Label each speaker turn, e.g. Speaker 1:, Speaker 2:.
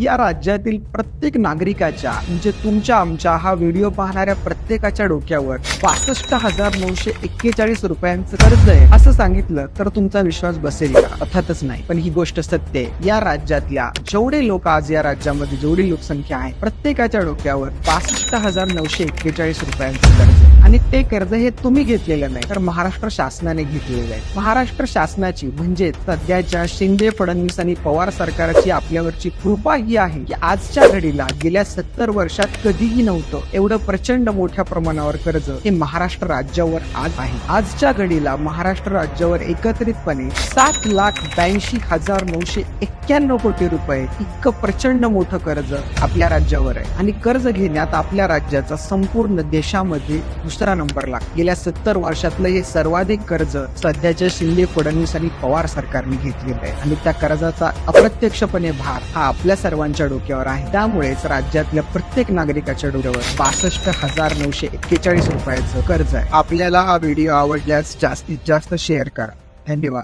Speaker 1: या राज्यातील प्रत्येक नागरिकाच्या म्हणजे तुमच्या आमच्या हा व्हिडिओ पाहणाऱ्या प्रत्येकाच्या डोक्यावर पासष्ट हजार नऊशे एक्केचाळीस रुपयांचं कर्ज आहे असं सांगितलं तर तुमचा विश्वास बसेल का? अर्थातच नाही. पण ही गोष्ट सत्य आहे. या राज्यातल्या जेवढे लोक आज या राज्यामध्ये जेवढी लोकसंख्या आहे प्रत्येकाच्या डोक्यावर पासष्ट हजार नऊशे एक्केचाळीस रुपयांचं कर्ज आहे. आणि ते कर्ज हे तुम्ही घेतलेलं नाही तर महाराष्ट्र शासनाने घेतलेलं आहे. महाराष्ट्र शासनाची म्हणजे सध्याच्या शिंदे फडणवीस आणि पवार सरकारची आपल्यावरची कृपा ही आहे. की आजच्या घडीला गेल्या सत्तर वर्षात कधीही नव्हतं एवढं प्रचंड मोठ्या प्रमाणावर कर्ज हे महाराष्ट्र राज्यावर आज आहे. आजच्या घडीला महाराष्ट्र राज्यावर एकत्रितपणे सात लाख ब्याऐंशी हजार नऊशे एक्क्याण्णव कोटी रुपये इतकं प्रचंड मोठं कर्ज आपल्या राज्यावर आहे. आणि कर्ज घेण्यात आपल्या राज्याचा संपूर्ण देशामध्ये दुसरा नंबर लागतो. गेल्या सत्तर वर्षातलं हे सर्वाधिक कर्ज सध्याच्या शिंदे फडणवीस आणि पवार सरकारने घेतलेलं आहे. आणि त्या कर्जाचा अप्रत्यक्षपणे भार हा आपल्या सर्वांच्या डोक्यावर आहे. त्यामुळेच राज्यातल्या प्रत्येक नागरिकाच्या डोक्यावर बासष्ट हजार नऊशे एक्केचाळीस रुपयाचं कर्ज आहे. आपल्याला हा व्हिडिओ आवडल्यास जास्तीत जास्त शेअर करा. धन्यवाद.